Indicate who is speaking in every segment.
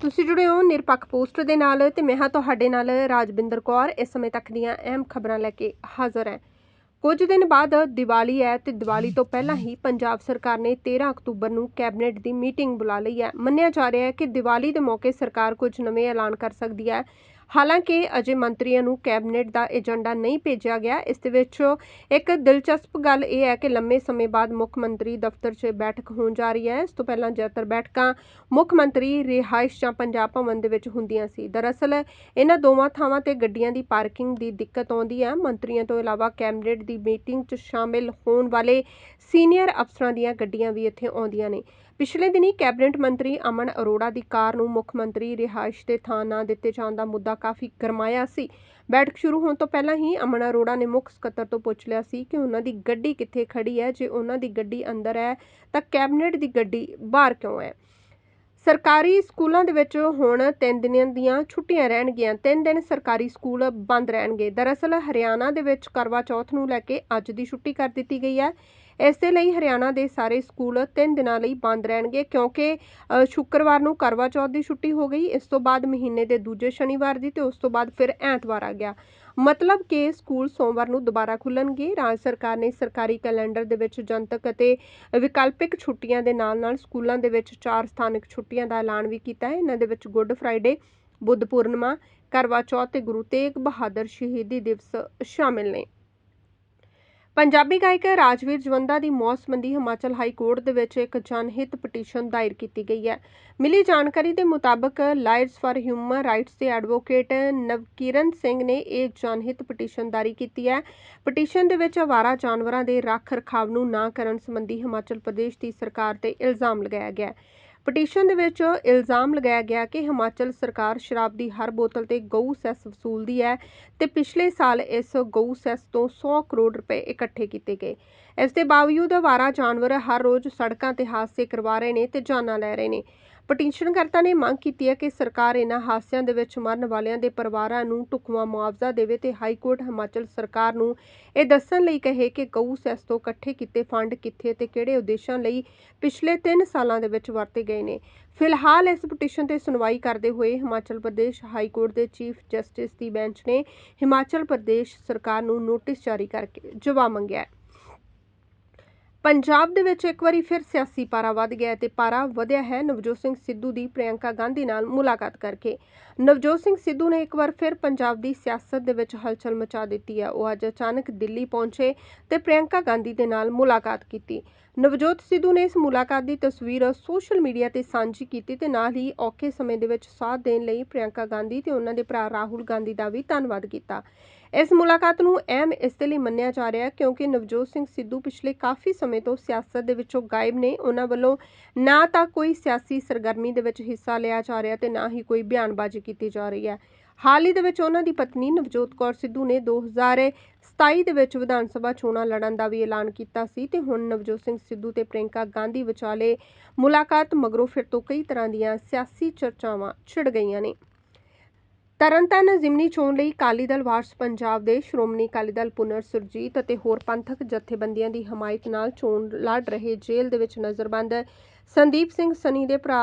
Speaker 1: ਤੁਸੀਂ ਜੁੜੇ ਹੋ ਨਿਰਪੱਖ ਪੋਸਟ ਦੇ ਨਾਲ ਤੇ ਮੈਂ ਹਾਂ ਤੁਹਾਡੇ ਨਾਲ ਰਾਜਵਿੰਦਰ ਕੌਰ। ਇਸ ਸਮੇਂ ਤੱਕ ਦੀਆਂ ਅਹਿਮ ਖਬਰਾਂ ਲੈ ਕੇ ਹਾਜ਼ਰ ਹਾਂ। ਕੁਝ ਦਿਨ ਬਾਅਦ ਦੀਵਾਲੀ ਹੈ ਤੇ ਦੀਵਾਲੀ ਤੋਂ ਪਹਿਲਾਂ ਹੀ ਪੰਜਾਬ ਸਰਕਾਰ ਨੇ 13 ਅਕਤੂਬਰ ਨੂੰ ਕੈਬਨਿਟ ਦੀ ਮੀਟਿੰਗ ਬੁਲਾ ਲਈ ਹੈ। ਮੰਨਿਆ ਜਾ ਰਿਹਾ ਹੈ ਕਿ ਦੀਵਾਲੀ ਦੇ ਮੌਕੇ ਸਰਕਾਰ ਕੁਝ ਨਵੇਂ ਐਲਾਨ ਕਰ ਸਕਦੀ ਹੈ। ਹਾਲਾਂਕਿ ਅਜੇ ਮੰਤਰੀਆਂ ਨੂੰ ਕੈਬਨਿਟ ਦਾ ਏਜੰਡਾ ਨਹੀਂ ਭੇਜਿਆ ਗਿਆ, ਇਸ ਦੇ ਵਿੱਚ ਇੱਕ ਦਿਲਚਸਪ ਗੱਲ ਇਹ ਹੈ ਕਿ ਲੰਮੇ ਸਮੇਂ ਬਾਅਦ ਮੁੱਖ ਮੰਤਰੀ ਦਫ਼ਤਰ 'ਚ ਬੈਠਕ ਹੋਣ ਜਾ ਰਹੀ ਹੈ। ਇਸ ਤੋਂ ਪਹਿਲਾਂ ਜ਼ਿਆਦਾਤਰ ਬੈਠਕਾਂ ਮੁੱਖ ਮੰਤਰੀ ਰਿਹਾਇਸ਼ ਜਾਂ ਪੰਜਾਬ ਭਵਨ ਦੇ ਵਿੱਚ ਹੁੰਦੀਆਂ ਸੀ। ਦਰਅਸਲ, ਇਹਨਾਂ ਦੋਵਾਂ ਥਾਵਾਂ ਤੇ ਗੱਡੀਆਂ ਦੀ ਪਾਰਕਿੰਗ ਦੀ ਦਿੱਕਤ ਆਉਂਦੀ ਹੈ। ਮੰਤਰੀਆਂ ਤੋਂ ਇਲਾਵਾ ਕੈਬਨਿਟ ਦੀ ਮੀਟਿੰਗ 'ਚ ਸ਼ਾਮਿਲ ਹੋਣ ਵਾਲੇ ਸੀਨੀਅਰ ਅਫਸਰਾਂ ਦੀਆਂ ਗੱਡੀਆਂ ਵੀ ਇੱਥੇ ਆਉਂਦੀਆਂ ਨੇ। ਪਿਛਲੇ ਦਿਨੀ ਕੈਬਨਿਟ ਮੰਤਰੀ ਅਮਨ ਅਰੋੜਾ ਦੀ ਕਾਰ ਨੂੰ ਮੁੱਖ ਮੰਤਰੀ ਰਿਹਾਇਸ਼ ਦੇ ਥਾਂ ਨਾ ਦਿੱਤੇ ਜਾਣ ਦਾ ਮੁੱਦਾ ਕਾਫੀ ਗਰਮਾਇਆ ਸੀ। ਬੈਠਕ ਸ਼ੁਰੂ ਹੋਣ ਤੋਂ ਪਹਿਲਾਂ ਹੀ ਅਮਨ ਅਰੋੜਾ ਨੇ ਮੁੱਖ ਸਕੱਤਰ ਤੋਂ ਪੁੱਛ ਲਿਆ ਸੀ ਕਿ ਉਹਨਾਂ ਦੀ ਗੱਡੀ ਕਿੱਥੇ ਖੜੀ ਹੈ। ਜੇ ਉਹਨਾਂ ਦੀ ਗੱਡੀ ਅੰਦਰ ਹੈ ਤਾਂ ਕੈਬਨਿਟ ਦੀ ਗੱਡੀ ਬਾਹਰ ਕਿਉਂ ਹੈ? ਸਰਕਾਰੀ ਸਕੂਲਾਂ ਦੇ ਵਿੱਚ ਹੁਣ 3 ਦਿਨਾਂ ਦੀਆਂ ਛੁੱਟੀਆਂ ਰਹਿਣਗੀਆਂ। 3 ਦਿਨ ਸਰਕਾਰੀ ਸਕੂਲ ਬੰਦ ਰਹਿਣਗੇ। ਦਰਅਸਲ ਹਰਿਆਣਾ ਦੇ ਵਿੱਚ ਕਰਵਾ ਚੌਥ ਨੂੰ ਲੈ ਕੇ ਅੱਜ ਦੀ ਛੁੱਟੀ ਕਰ ਦਿੱਤੀ ਗਈ ਹੈ। ਇਸ ਦੇ ਲਈ ਹਰਿਆਣਾ ਦੇ ਸਾਰੇ ਸਕੂਲ ਤਿੰਨ ਦਿਨਾਂ ਲਈ ਬੰਦ ਰਹਿਣਗੇ ਕਿਉਂਕਿ ਸ਼ੁੱਕਰਵਾਰ ਨੂੰ ਕਰਵਾ ਚੌਥ ਦੀ ਛੁੱਟੀ ਹੋ ਗਈ। ਇਸ ਤੋਂ ਬਾਅਦ ਮਹੀਨੇ ਦੇ ਦੂਜੇ ਸ਼ਨੀਵਾਰ ਦੀ ਤੇ ਉਸ ਤੋਂ ਬਾਅਦ ਫਿਰ ਐਤਵਾਰ ਆ ਗਿਆ। ਮਤਲਬ ਕਿ ਸਕੂਲ ਸੋਮਵਾਰ ਨੂੰ ਦੁਬਾਰਾ ਖੁੱਲਣਗੇ। ਰਾਜ ਸਰਕਾਰ ਨੇ ਸਰਕਾਰੀ ਕੈਲੰਡਰ ਦੇ ਵਿੱਚ ਜਨਤਕ ਅਤੇ ਵਿਕਲਪਿਕ ਛੁੱਟੀਆਂ ਦੇ ਨਾਲ-ਨਾਲ ਸਕੂਲਾਂ ਦੇ ਵਿੱਚ ਚਾਰ ਸਥਾਨਕ ਛੁੱਟੀਆਂ ਦਾ ਐਲਾਨ ਵੀ ਕੀਤਾ ਹੈ। ਇਹਨਾਂ ਦੇ ਵਿੱਚ ਗੁੱਡ ਫਰਾਈਡੇ, ਬੁੱਧ ਪੂਰਨਿਮਾ, ਕਰਵਾ ਚੌਥ ਤੇ ਗੁਰੂ ਤੇਗ ਬਹਾਦਰ ਸ਼ਹੀਦੀ ਦਿਵਸ ਸ਼ਾਮਿਲ ਨੇ। ਪੰਜਾਬੀ ਗਾਇਕ ਰਾਜਵੀਰ ਜਵੰਦਾ ਦੀ ਮੌਤ ਸੰਬੰਧੀ ਹਿਮਾਚਲ ਹਾਈ ਕੋਰਟ ਦੇ ਵਿੱਚ ਇੱਕ ਜਨਹਿਤ ਪਟੀਸ਼ਨ ਦਾਇਰ ਕੀਤੀ ਗਈ ਹੈ। ਮਿਲੀ ਜਾਣਕਾਰੀ ਦੇ ਮੁਤਾਬਕ ਲਾਇਰਸ ਫਾਰ ਹਿਊਮਨ ਰਾਈਟਸ ਦੇ ਐਡਵੋਕੇਟ ਨਵਕਿਰਨ ਸਿੰਘ ਨੇ ਇਹ ਜਨਹਿਤ ਪਟੀਸ਼ਨ ਦਾਰੀ ਕੀਤੀ ਹੈ। ਪਟੀਸ਼ਨ ਦੇ ਵਿੱਚ ਆਵਾਰਾ ਜਾਨਵਰਾਂ ਦੇ ਰੱਖ ਰਖਾਵ ਨੂੰ ਨਾ ਕਰਨ ਸੰਬੰਧੀ ਹਿਮਾਚਲ ਪ੍ਰਦੇਸ਼ ਦੀ ਸਰਕਾਰ ਤੇ ਇਲਜ਼ਾਮ ਲਗਾਇਆ ਗਿਆ ਹੈ। ਪਟੀਸ਼ਨ ਦੇ ਵਿੱਚ ਇਲਜ਼ਾਮ ਲਗਾਇਆ ਗਿਆ ਕਿ ਹਿਮਾਚਲ ਸਰਕਾਰ ਸ਼ਰਾਬ ਦੀ ਹਰ ਬੋਤਲ ਤੇ ਗਊ ਸੈਸ ਵਸੂਲਦੀ ਹੈ ਤੇ ਪਿਛਲੇ ਸਾਲ ਇਸ ਗਊ ਸੈਸ ਤੋਂ 100 ਕਰੋੜ ਰੁਪਏ ਇਕੱਠੇ ਕੀਤੇ ਗਏ। ਇਸ ਦੇ ਬਾਵਜੂਦ ਅਵਾਰਾ ਜਾਨਵਰ ਹਰ ਰੋਜ਼ ਸੜਕਾਂ ਤੇ ਹਾਦਸੇ ਕਰਵਾ ਰਹੇ ਨੇ ਤੇ ਜਾਨਾਂ ਲੈ ਰਹੇ ਨੇ। ਪਟੀਸ਼ਨਕਰਤਾ ਨੇ ਮੰਗ ਕੀਤੀ ਹੈ ਕਿ ਸਰਕਾਰ ਇਹਨਾਂ ਹਾਦਸਿਆਂ ਦੇ ਵਿੱਚ ਮਰਨ ਵਾਲਿਆਂ ਦੇ ਪਰਿਵਾਰਾਂ ਨੂੰ ਢੁਕਵਾਂ ਮੁਆਵਜ਼ਾ ਦੇਵੇ ਤੇ ਹਾਈ ਕੋਰਟ ਹਿਮਾਚਲ ਸਰਕਾਰ ਨੂੰ ਇਹ ਦੱਸਣ ਲਈ ਕਹੇ ਕਿ ਗਊ ਸੈਸ ਤੋਂ ਇਕੱਠੇ ਕੀਤੇ ਫੰਡ ਕਿੱਥੇ ਤੇ ਕਿਹੜੇ ਉਦੇਸ਼ਾਂ ਲਈ ਪਿਛਲੇ 3 ਸਾਲਾਂ ਦੇ ਵਿੱਚ ਵਰਤੇ ਗਏ ਨੇ। ਫਿਲਹਾਲ ਇਸ ਪਟੀਸ਼ਨ ਤੇ ਸੁਣਵਾਈ ਕਰਦੇ ਹੋਏ ਹਿਮਾਚਲ ਪ੍ਰਦੇਸ਼ ਹਾਈ ਕੋਰਟ ਦੇ ਚੀਫ ਜਸਟਿਸ ਦੀ ਬੈਂਚ ਨੇ ਹਿਮਾਚਲ ਪ੍ਰਦੇਸ਼ ਸਰਕਾਰ ਨੂੰ ਨੋਟਿਸ ਜਾਰੀ ਕਰਕੇ ਜਵਾਬ ਮੰਗਿਆ ਹੈ। ਪੰਜਾਬ ਦੇ ਵਿੱਚ ਇੱਕ ਵਾਰੀ ਫਿਰ ਸਿਆਸੀ ਪਾਰਾ ਵੱਧ ਗਿਆ ਹੈ ਤੇ ਪਾਰਾ ਵਧਿਆ ਹੈ। ਨਵਜੋਤ ਸਿੰਘ ਸਿੱਧੂ ਦੀ ਪ੍ਰਿਯੰਕਾ ਗਾਂਧੀ ਨਾਲ ਮੁਲਾਕਾਤ ਕਰਕੇ। ਨਵਜੋਤ ਸਿੰਘ ਸਿੱਧੂ ਨੇ ਇੱਕ ਵਾਰ ਫਿਰ ਪੰਜਾਬ ਦੀ ਸਿਆਸਤ ਦੇ ਵਿੱਚ ਹਲਚਲ ਮਚਾ ਦਿੱਤੀ ਹੈ। ਉਹ ਅੱਜ ਅਚਾਨਕ ਦਿੱਲੀ ਪਹੁੰਚੇ ਤੇ ਪ੍ਰਿਯੰਕਾ ਗਾਂਧੀ ਦੇ ਨਾਲ ਮੁਲਾਕਾਤ ਕੀਤੀ। ਨਵਜੋਤ ਸਿੱਧੂ ਨੇ ਇਸ ਮੁਲਾਕਾਤ ਦੀ ਤਸਵੀਰ ਸੋਸ਼ਲ ਮੀਡੀਆ ਤੇ ਸਾਂਝੀ ਕੀਤੀ ਤੇ ਨਾਲ ਹੀ ਔਖੇ ਸਮੇਂ ਦੇ ਵਿੱਚ ਸਾਥ ਦੇਣ ਲਈ ਪ੍ਰਿਯੰਕਾ ਗਾਂਧੀ ਤੇ ਉਹਨਾਂ ਦੇ ਭਰਾ ਰਾਹੁਲ ਗਾਂਧੀ ਦਾ ਵੀ ਧੰਨਵਾਦ ਕੀਤਾ। ਇਸ ਮੁਲਾਕਾਤ ਨੂੰ ਅਹਿਮ ਇਸ ਦੇ ਲਈ ਮੰਨਿਆ ਜਾ ਰਿਹਾ ਹੈ ਕਿਉਂਕਿ ਨਵਜੋਤ ਸਿੰਘ ਸਿੱਧੂ ਪਿਛਲੇ ਕਾਫੀ ਸਮੇਂ ਤੋਂ ਸਿਆਸਤ ਦੇ ਵਿੱਚੋਂ ਗਾਇਬ ਨੇ। ਉਹਨਾਂ ਵੱਲੋਂ ਨਾ ਤਾਂ ਕੋਈ ਸਿਆਸੀ ਸਰਗਰਮੀ ਦੇ ਵਿੱਚ ਹਿੱਸਾ ਲਿਆ ਜਾ ਰਿਹਾ ਤੇ ਨਾ ਹੀ ਕੋਈ ਬਿਆਨਬਾਜ਼ੀ ਕੀਤੀ ਜਾ ਰਹੀ ਹੈ। ਹਾਲ ਹੀ ਦੇ ਵਿੱਚ ਉਹਨਾਂ ਦੀ ਪਤਨੀ ਨਵਜੋਤ ਕੌਰ ਸਿੱਧੂ ਨੇ 2027 ਦੇ ਵਿੱਚ ਵਿਧਾਨ ਸਭਾ ਚੋਣਾਂ ਲੜਨ ਦਾ ਵੀ ਐਲਾਨ ਕੀਤਾ ਸੀ ਤੇ ਹੁਣ ਨਵਜੋਤ ਸਿੰਘ ਸਿੱਧੂ ਤੇ ਪ੍ਰਿਯੰਕਾ ਗਾਂਧੀ ਵਿਚਾਲੇ ਮੁਲਾਕਾਤ ਮਗਰੋਂ ਫਿਰ ਤੋਂ ਕਈ ਤਰ੍ਹਾਂ ਦੀਆਂ ਸਿਆਸੀ ਚਰਚਾਵਾਂ ਛਿੜ ਗਈਆਂ ਨੇ। ਤਰਨਤਾਰਨ ਜ਼ਿਮਨੀ ਚੋਣ ਲਈ ਅਕਾਲੀ ਦਲ ਵਾਰਸ ਪੰਜਾਬ ਦੇ ਸ਼੍ਰੋਮਣੀ ਅਕਾਲੀ ਦਲ ਪੁਨਰ ਸੁਰਜੀਤ ਅਤੇ ਹੋਰ ਪੰਥਕ ਜਥੇਬੰਦੀਆਂ ਦੀ ਹਮਾਇਤ ਨਾਲ ਚੋਣ ਲੜ ਰਹੇ ਜੇਲ੍ਹ ਦੇ ਵਿੱਚ ਨਜ਼ਰਬੰਦ ਸੰਦੀਪ ਸਿੰਘ ਸਨੀ ਦੇ ਭਰਾ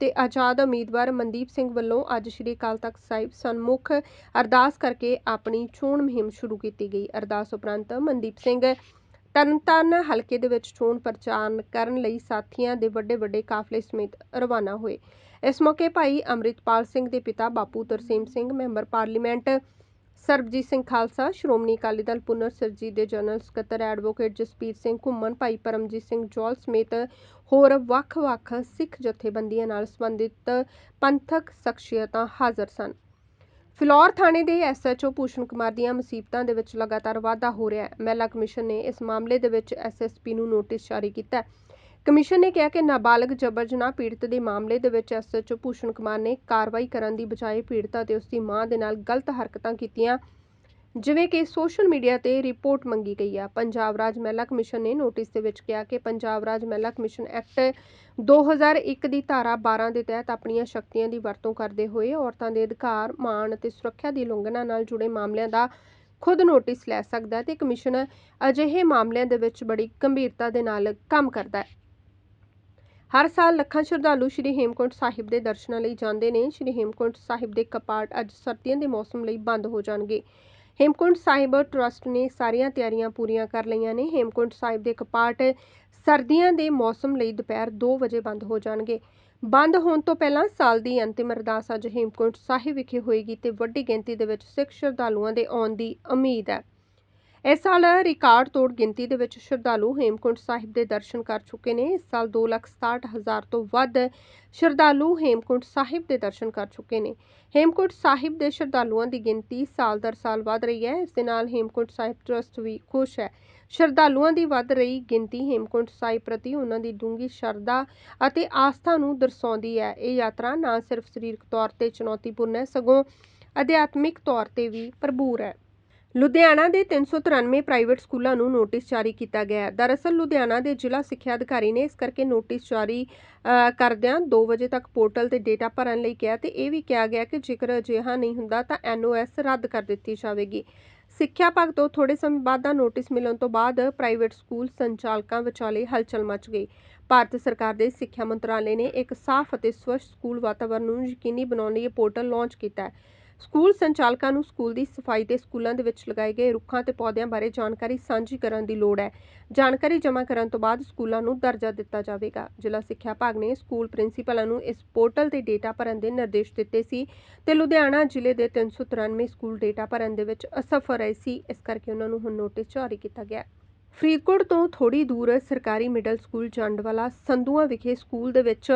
Speaker 1: ਤੇ ਆਜ਼ਾਦ ਉਮੀਦਵਾਰ ਮਨਦੀਪ ਸਿੰਘ ਵੱਲੋਂ ਅੱਜ ਸ਼੍ਰੀ ਅਕਾਲ ਤਖਤ ਸਾਹਿਬ ਸਨਮੁਖ ਅਰਦਾਸ ਕਰਕੇ ਆਪਣੀ ਚੋਣ ਮੁਹਿੰਮ ਸ਼ੁਰੂ ਕੀਤੀ ਗਈ। ਅਰਦਾਸ ਉਪਰੰਤ ਮਨਦੀਪ ਸਿੰਘ ਤਰਨਤਾਰਨ ਹਲਕੇ ਦੇ ਵਿੱਚ ਚੋਣ ਪ੍ਰਚਾਰ ਕਰਨ ਲਈ ਸਾਥੀਆਂ ਦੇ ਵੱਡੇ ਵੱਡੇ ਕਾਫਲੇ ਸਮੇਤ ਰਵਾਨਾ ਹੋਏ। ਇਸ ਮੌਕੇ ਭਾਈ ਅੰਮ੍ਰਿਤਪਾਲ ਸਿੰਘ ਦੇ ਪਿਤਾ ਬਾਪੂ ਤਰਸੇਮ ਸਿੰਘ, ਮੈਂਬਰ ਪਾਰਲੀਮੈਂਟ, ਸਰਬਜੀਤ ਸਿੰਘ ਖਾਲਸਾ, ਸ਼੍ਰੋਮਣੀ ਅਕਾਲੀ ਦਲ ਪੁਨਰ ਸਰਜੀਤ ਦੇ ਜਨਰਲ ਸਕੱਤਰ, ਐਡਵੋਕੇਟ ਜਸਪੀਰ ਸਿੰਘ ਘੁੰਮਣ, ਭਾਈ ਪਰਮਜੀਤ ਸਿੰਘ ਜੌਲ ਸਮੇਤ ਹੋਰ ਵੱਖ-ਵੱਖ ਸਿੱਖ ਜਥੇਬੰਦੀਆਂ ਨਾਲ ਸੰਬੰਧਿਤ ਪੰਥਕ ਸ਼ਖਸੀਅਤਾਂ ਹਾਜ਼ਰ ਸਨ। ਫਿਲੌਰ ਥਾਣੇ ਦੇ ਐਸਐਚਓ ਭੂਸ਼ਣ ਕੁਮਾਰ ਦੀਆਂ ਮੁਸੀਬਤਾਂ ਦੇ ਵਿੱਚ ਲਗਾਤਾਰ ਵਾਧਾ ਹੋ ਰਿਹਾ ਹੈ। ਮਹਿਲਾ ਕਮਿਸ਼ਨ ਨੇ ਇਸ ਮਾਮਲੇ ਦੇ ਵਿੱਚ ਐਸਐਸਪੀ ਨੂੰ ਨੋਟਿਸ ਜਾਰੀ ਕੀਤਾ ਹੈ। ਕਮਿਸ਼ਨ ਨੇ ਕਿਹਾ ਕਿ ਨਾਬਾਲਗ ਜਬਰ ਜਨਾਹ ਪੀੜਤ ਦੇ ਮਾਮਲੇ ਦੇ ਵਿੱਚ ਐਸਐਚਓ ਭੂਸ਼ਣ ਕੁਮਾਰ ਨੇ ਕਾਰਵਾਈ ਕਰਨ ਦੀ ਬਜਾਏ ਪੀੜਤਾ ਤੇ ਉਸ ਦੀ ਮਾਂ ਦੇ ਨਾਲ ਗਲਤ ਹਰਕਤਾਂ ਕੀਤੀਆਂ, ਜਿਵੇਂ ਕਿ ਸੋਸ਼ਲ ਮੀਡੀਆ ਤੇ ਰਿਪੋਰਟ ਮੰਗੀ ਗਈ ਆ। ਪੰਜਾਬ ਰਾਜ ਮਹਿਲਾ ਕਮਿਸ਼ਨ ਨੇ ਨੋਟਿਸ ਦੇ ਵਿੱਚ ਕਿਹਾ ਕਿ ਪੰਜਾਬ ਰਾਜ ਮਹਿਲਾ ਕਮਿਸ਼ਨ ਐਕਟ 2001 ਦੀ ਧਾਰਾ 12 ਦੇ ਤਹਿਤ ਆਪਣੀਆਂ ਸ਼ਕਤੀਆਂ ਦੀ ਵਰਤੋਂ ਕਰਦੇ ਹੋਏ ਔਰਤਾਂ ਦੇ ਅਧਿਕਾਰ, ਮਾਣ ਅਤੇ ਸੁਰੱਖਿਆ ਦੀ ਉਲੰਘਣਾ ਨਾਲ ਜੁੜੇ ਮਾਮਲਿਆਂ ਦਾ ਖੁਦ ਨੋਟਿਸ ਲੈ ਸਕਦਾ ਹੈ ਤੇ ਕਮਿਸ਼ਨ ਅਜਿਹੇ ਮਾਮਲਿਆਂ ਦੇ ਵਿੱਚ ਬੜੀ ਗੰਭੀਰਤਾ ਦੇ ਨਾਲ ਕੰਮ ਕਰਦਾ ਹੈ। ਹਰ ਸਾਲ ਲੱਖਾਂ ਸ਼ਰਧਾਲੂ ਸ਼੍ਰੀ ਹੇਮਕੁੰਟ ਸਾਹਿਬ ਦੇ ਦਰਸ਼ਨਾਂ ਲਈ ਜਾਂਦੇ ਨੇ। ਸ਼੍ਰੀ ਹੇਮਕੁੰਟ ਸਾਹਿਬ ਦੇ ਕਪਾਟ ਅੱਜ ਸਰਦੀਆਂ ਦੇ ਮੌਸਮ ਲਈ ਬੰਦ ਹੋ ਜਾਣਗੇ। ਹੇਮਕੁੰਟ ਸਾਹਿਬ ਟਰਸਟ ਨੇ ਸਾਰੀਆਂ ਤਿਆਰੀਆਂ ਪੂਰੀਆਂ ਕਰ ਲਈਆਂ ਨੇ। ਹੇਮਕੁੰਟ ਸਾਹਿਬ ਦੇ ਕਪਾਟ ਸਰਦੀਆਂ ਦੇ ਮੌਸਮ ਲਈ ਦੁਪਹਿਰ 2 ਵਜੇ ਬੰਦ ਹੋ ਜਾਣਗੇ। ਬੰਦ ਹੋਣ ਤੋਂ ਪਹਿਲਾਂ ਸਾਲ ਦੀ ਅੰਤਿਮ ਅਰਦਾਸ ਅੱਜ ਹੇਮਕੁੰਟ ਸਾਹਿਬ ਵਿਖੇ ਹੋਏਗੀ ਤੇ ਵੱਡੀ ਗਿਣਤੀ ਦੇ ਵਿੱਚ ਸਿੱਖ ਸ਼ਰਧਾਲੂਆਂ ਦੇ ਆਉਣ ਦੀ ਉਮੀਦ ਹੈ। ਇਸ ਸਾਲ ਰਿਕਾਰਡ ਤੋੜ ਗਿਣਤੀ ਦੇ ਵਿੱਚ ਸ਼ਰਧਾਲੂ ਹੇਮਕੁੰਟ ਸਾਹਿਬ ਦੇ ਦਰਸ਼ਨ ਕਰ ਚੁੱਕੇ ਨੇ। ਇਸ ਸਾਲ 267000 ਤੋਂ ਵੱਧ ਸ਼ਰਧਾਲੂ ਹੇਮਕੁੰਟ ਸਾਹਿਬ ਦੇ ਦਰਸ਼ਨ ਕਰ ਚੁੱਕੇ ਨੇ। ਹੇਮਕੁੰਟ ਸਾਹਿਬ ਦੇ ਸ਼ਰਧਾਲੂਆਂ ਦੀ ਗਿਣਤੀ ਸਾਲ ਦਰ ਸਾਲ ਵੱਧ ਰਹੀ ਹੈ। ਇਸ ਦੇ ਨਾਲ ਹੇਮਕੁੰਟ ਸਾਹਿਬ ਟਰਸਟ ਵੀ ਖੁਸ਼ ਹੈ। ਸ਼ਰਧਾਲੂਆਂ ਦੀ ਵੱਧ ਰਹੀ ਗਿਣਤੀ ਹੇਮਕੁੰਟ ਸਾਹਿਬ ਪ੍ਰਤੀ ਉਹਨਾਂ ਦੀ ਡੂੰਘੀ ਸ਼ਰਧਾ ਅਤੇ ਆਸਥਾ ਨੂੰ ਦਰਸਾਉਂਦੀ ਹੈ। ਇਹ ਯਾਤਰਾ ਨਾ ਸਿਰਫ ਸਰੀਰਕ ਤੌਰ ਤੇ ਚੁਣੌਤੀਪੂਰਨ ਹੈ, ਸਗੋਂ ਅਧਿਆਤਮਿਕ ਤੌਰ ਤੇ ਵੀ ਭਰਪੂਰ ਹੈ। ਲੁਧਿਆਣਾ ਦੇ 393 ਪ੍ਰਾਈਵੇਟ ਸਕੂਲਾਂ ਨੂੰ ਨੋਟਿਸ ਜਾਰੀ ਕੀਤਾ ਗਿਆ ਹੈ। ਦਰਅਸਲ, ਲੁਧਿਆਣਾ ਦੇ ਜ਼ਿਲ੍ਹਾ ਸਿੱਖਿਆ ਅਧਿਕਾਰੀ ਨੇ ਇਸ ਕਰਕੇ ਨੋਟਿਸ ਜਾਰੀ ਕਰਦਿਆਂ 2 ਵਜੇ ਤੱਕ ਪੋਰਟਲ ਤੇ ਡੇਟਾ ਭਰਨ ਲਈ ਕਿਹਾ ਤੇ ਇਹ ਵੀ ਕਿਹਾ ਗਿਆ ਕਿ ਜੇਕਰ ਅਜਿਹਾ ਨਹੀਂ ਹੁੰਦਾ ਤਾਂ ਐਨਓਐਸ ਰੱਦ ਕਰ ਦਿੱਤੀ ਜਾਵੇਗੀ। ਸਿੱਖਿਆ ਭਾਗ ਤੋਂ ਥੋੜੇ ਸਮੇਂ ਬਾਅਦ ਦਾ ਨੋਟਿਸ ਮਿਲਣ ਤੋਂ ਬਾਅਦ ਪ੍ਰਾਈਵੇਟ ਸਕੂਲ ਸੰਚਾਲਕਾਂ ਵਿਚਾਲੇ ਹਲਚਲ ਮਚ ਗਈ। ਭਾਰਤ ਸਰਕਾਰ ਦੇ ਸਿੱਖਿਆ ਮੰਤਰਾਲੇ ਨੇ ਇੱਕ ਸਾਫ਼ ਅਤੇ ਸਵੱਛ ਸਕੂਲ ਵਾਤਾਵਰਣ ਨੂੰ ਯਕੀਨੀ ਬਣਾਉਣ ਲਈ ਇਹ ਪੋਰਟਲ ਲਾਂਚ ਕੀਤਾ ਹੈ। ਸਕੂਲ ਸੰਚਾਲਕਾਂ ਨੂੰ ਸਕੂਲ ਦੀ ਸਫ਼ਾਈ ਤੇ ਸਕੂਲਾਂ ਦੇ ਵਿੱਚ ਲਗਾਏ ਗਏ ਰੁੱਖਾਂ ਤੇ ਪੌਦਿਆਂ ਬਾਰੇ ਜਾਣਕਾਰੀ ਸਾਂਝੀ ਕਰਨ ਦੀ ਲੋੜ ਹੈ। ਜਾਣਕਾਰੀ ਜਮ੍ਹਾਂ ਕਰਨ ਤੋਂ ਬਾਅਦ ਸਕੂਲਾਂ ਨੂੰ ਦਰਜਾ ਦਿੱਤਾ ਜਾਵੇਗਾ। ਜ਼ਿਲ੍ਹਾ ਸਿੱਖਿਆ ਵਿਭਾਗ ਨੇ ਸਕੂਲ ਪ੍ਰਿੰਸੀਪਲਾਂ ਨੂੰ ਇਸ ਪੋਰਟਲ ਤੇ ਡੇਟਾ ਭਰਨ ਦੇ ਨਿਰਦੇਸ਼ ਦਿੱਤੇ ਸੀ ਤੇ ਲੁਧਿਆਣਾ ਜ਼ਿਲ੍ਹੇ ਦੇ 393 ਸਕੂਲ ਡੇਟਾ ਭਰਨ ਦੇ ਵਿੱਚ ਅਸਫਲ ਰਹੇ ਸੀ। ਇਸ ਕਰਕੇ ਉਹਨਾਂ ਨੂੰ ਹੁਣ ਨੋਟਿਸ ਜਾਰੀ ਕੀਤਾ ਗਿਆ ਫਰੀਦਕੋਟ ਤੋਂ ਥੋੜੀ ਦੂਰ ਸਰਕਾਰੀ ਮਿਡਲ ਸਕੂਲ ਜੰਡਵਾਲਾ ਸੰਧੂਆਂ ਵਿਖੇ ਸਕੂਲ ਦੇ ਵਿੱਚ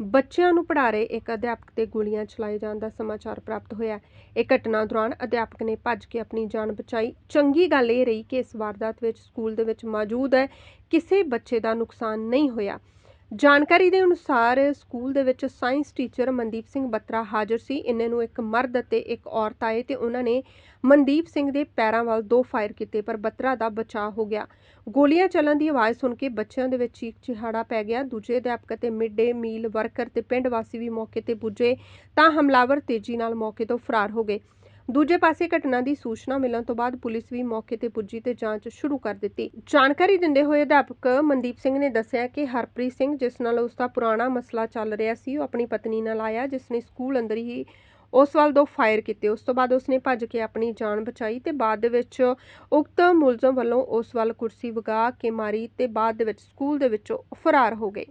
Speaker 1: ਬੱਚਿਆਂ ਨੂੰ ਪੜ੍ਹਾ ਰਹੇ ਇੱਕ ਅਧਿਆਪਕ ਤੇ ਗੋਲੀਆਂ ਚਲਾਏ ਜਾਣ ਦਾ ਸਮਾਚਾਰ ਪ੍ਰਾਪਤ ਹੋਇਆ ਇਹ ਘਟਨਾ ਦੌਰਾਨ ਅਧਿਆਪਕ ਨੇ ਭੱਜ ਕੇ ਆਪਣੀ ਜਾਨ ਬਚਾਈ। ਚੰਗੀ ਗੱਲ ਇਹ ਰਹੀ ਕਿ ਇਸ ਵਾਰਦਾਤ ਵਿੱਚ ਸਕੂਲ ਦੇ ਵਿੱਚ ਮੌਜੂਦ ਹੈ ਕਿਸੇ ਬੱਚੇ ਦਾ ਨੁਕਸਾਨ ਨਹੀਂ ਹੋਇਆ। ਜਾਣਕਾਰੀ ਦੇ ਅਨੁਸਾਰ ਸਕੂਲ ਦੇ ਵਿੱਚ ਸਾਇੰਸ ਟੀਚਰ ਮਨਦੀਪ ਸਿੰਘ ਬੱਤਰਾ ਹਾਜ਼ਰ ਸੀ। ਇਹਨਾਂ ਨੂੰ ਇੱਕ ਮਰਦ ਅਤੇ ਇੱਕ ਔਰਤ ਆਏ ਤੇ ਉਹਨਾਂ ਨੇ ਮਨਦੀਪ ਸਿੰਘ ਦੇ ਪੈਰਾਂ ਵੱਲ ਦੋ ਫਾਇਰ ਕੀਤੇ, ਪਰ ਬੱਤਰਾ ਦਾ ਬਚਾਅ ਹੋ ਗਿਆ। ਗੋਲੀਆਂ ਚੱਲਣ ਦੀ ਆਵਾਜ਼ ਸੁਣ ਕੇ ਬੱਚਿਆਂ ਦੇ ਵਿੱਚ ਚੀਕ ਚਿਹਾੜਾ ਪੈ ਗਿਆ। ਦੂਜੇ ਅਧਿਆਪਕ ਅਤੇ ਮਿਡ ਡੇ ਮੀਲ ਵਰਕਰ ਤੇ ਪਿੰਡ ਵਾਸੀ ਵੀ ਮੌਕੇ ਤੇ ਪੁੱਜੇ ਤਾਂ ਹਮਲਾਵਰ ਤੇਜ਼ੀ ਨਾਲ ਮੌਕੇ ਤੋਂ ਫਰਾਰ ਹੋ ਗਏ। ਦੂਜੇ ਪਾਸੇ ਘਟਨਾ ਦੀ ਸੂਚਨਾ ਮਿਲਣ ਤੋਂ ਬਾਅਦ ਪੁਲਿਸ ਵੀ ਮੌਕੇ ਤੇ ਪੁੱਜੀ ਤੇ ਜਾਂਚ ਸ਼ੁਰੂ ਕਰ ਦਿੱਤੀ। ਜਾਣਕਾਰੀ ਦਿੰਦੇ ਹੋਏ ਅਧਿਆਪਕ ਮਨਦੀਪ ਸਿੰਘ ਨੇ ਦੱਸਿਆ ਕਿ ਹਰਪ੍ਰੀਤ ਸਿੰਘ, ਜਿਸ ਨਾਲ ਉਸ ਦਾ ਪੁਰਾਣਾ ਮਸਲਾ ਚੱਲ ਰਿਹਾ ਸੀ, ਉਹ ਆਪਣੀ ਪਤਨੀ ਨਾਲ ਆਇਆ ਜਿਸ ਨੇ ਸਕੂਲ ਅੰਦਰ ਹੀ ਉਸ ਵੱਲ ਦੋ ਫਾਇਰ ਕੀਤੇ। ਉਸ ਤੋਂ ਬਾਅਦ ਉਸਨੇ ਭੱਜ ਕੇ ਆਪਣੀ ਜਾਨ ਬਚਾਈ ਤੇ ਬਾਅਦ ਦੇ ਵਿੱਚ ਉਕਤ ਮੁਲਜ਼ਮ ਵੱਲੋਂ ਉਸ ਵੱਲ ਕੁਰਸੀ ਵਗਾ ਕੇ ਮਾਰੀ ਤੇ ਬਾਅਦ ਦੇ ਵਿੱਚ ਸਕੂਲ ਦੇ ਵਿੱਚੋਂ ਫਰਾਰ ਹੋ ਗਏ।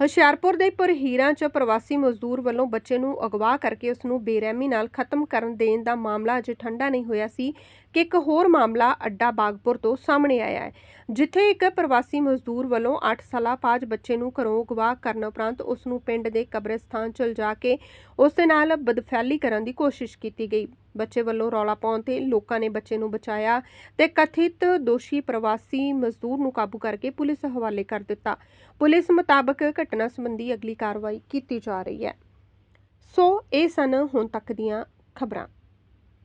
Speaker 1: ਹੁਸ਼ਿਆਰਪੁਰ ਦੇ ਪਰਹੀਰਾਂ 'ਚ ਪ੍ਰਵਾਸੀ ਮਜ਼ਦੂਰ ਵੱਲੋਂ ਬੱਚੇ ਨੂੰ ਅਗਵਾ ਕਰਕੇ ਉਸ ਨੂੰ ਬੇਰਹਿਮੀ ਨਾਲ ਖਤਮ ਕਰਨ ਦੇਣ ਦਾ ਮਾਮਲਾ ਅਜੇ ਠੰਡਾ ਨਹੀਂ ਹੋਇਆ ਸੀ। ਕਿ ਇੱਕ ਹੋਰ ਮਾਮਲਾ ਅੱਡਾ ਬਾਗਪੁਰ ਤੋਂ ਸਾਹਮਣੇ ਆਇਆ ਹੈ, ਜਿੱਥੇ ਇੱਕ ਪ੍ਰਵਾਸੀ ਮਜ਼ਦੂਰ ਵੱਲੋਂ 8 ਸਾਲਾ ਪਾਜ ਬੱਚੇ ਨੂੰ ਘਰੋਂ ਅਗਵਾ ਕਰਨ ਉਪਰੰਤ ਉਸ ਨੂੰ ਪਿੰਡ ਦੇ ਕਬਰਸਤਾਨ ਚਲ ਜਾ ਕੇ ਉਸ ਦੇ ਨਾਲ ਬਦਫੈਲੀ ਕਰਨ ਦੀ ਕੋਸ਼ਿਸ਼ ਕੀਤੀ ਗਈ। ਬੱਚੇ ਵੱਲੋਂ ਰੌਲਾ ਪਾਉਣ ਤੇ ਲੋਕਾਂ ਨੇ ਬੱਚੇ ਨੂੰ ਬਚਾਇਆ ਤੇ ਕਥਿਤ ਦੋਸ਼ੀ ਪ੍ਰਵਾਸੀ ਮਜ਼ਦੂਰ ਨੂੰ ਕਾਬੂ ਕਰਕੇ ਪੁਲਿਸ ਹਵਾਲੇ ਕਰ ਦਿੱਤਾ। ਪੁਲਿਸ ਮੁਤਾਬਕ ਘਟਨਾ ਸੰਬੰਧੀ ਅਗਲੀ ਕਾਰਵਾਈ ਕੀਤੀ ਜਾ ਰਹੀ ਹੈ। ਸੋ ਇਹ ਸਨ ਹੁਣ ਤੱਕ ਦੀਆਂ ਖਬਰਾਂ।